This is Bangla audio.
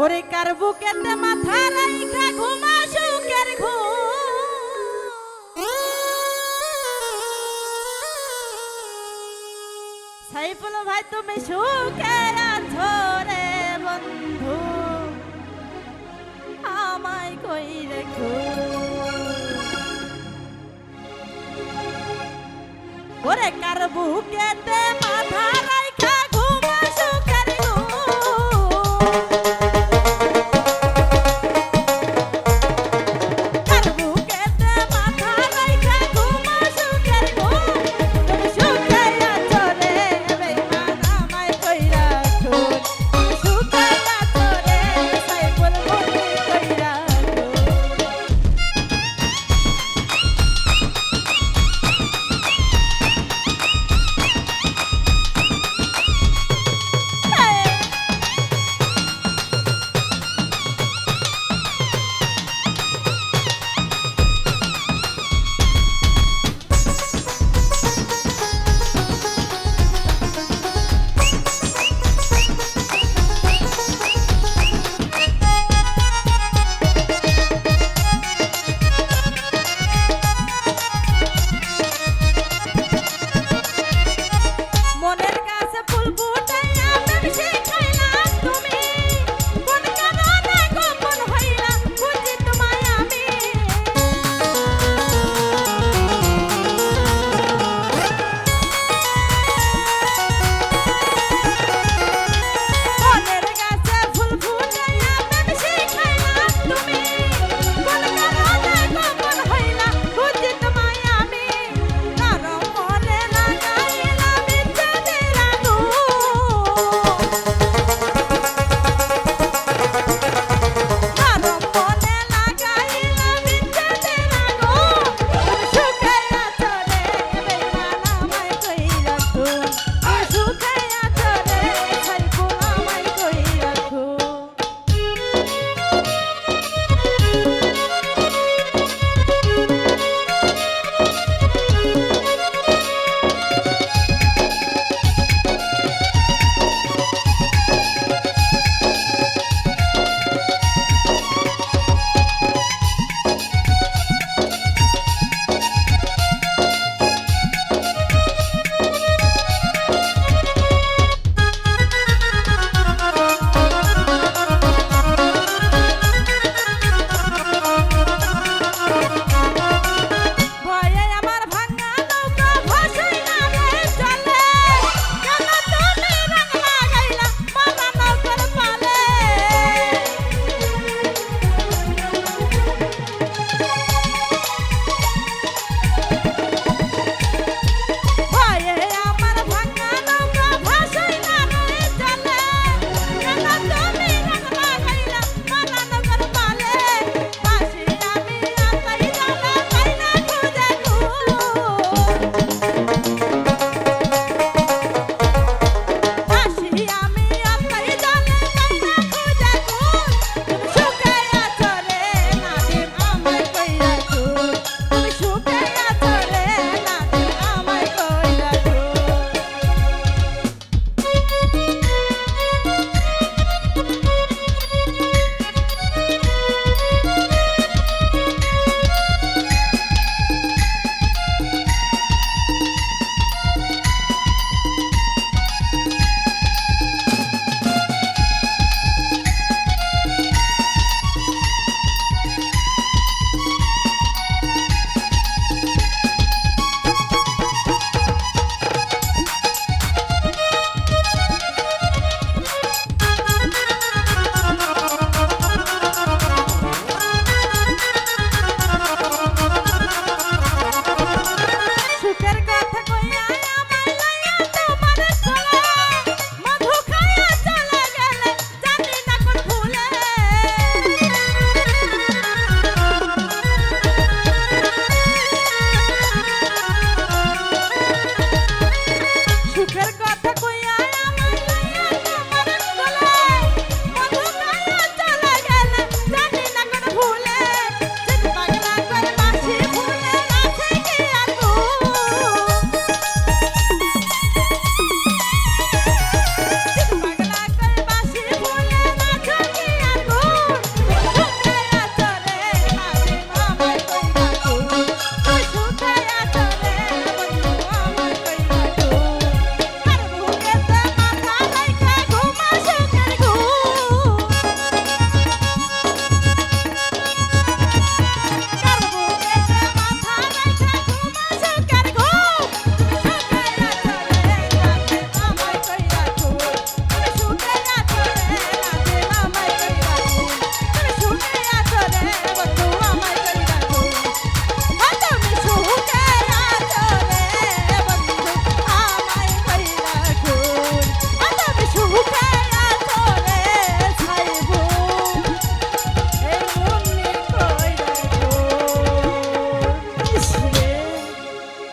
ওরে কার বুকেতে মাথা রাইখা ঘুমা সুখের ঘুম। সাইফুল ভাই, তুমি সুখে আছো রে বন্ধু। আমায় কই রেখো ওরে কার বুকেতে মাথা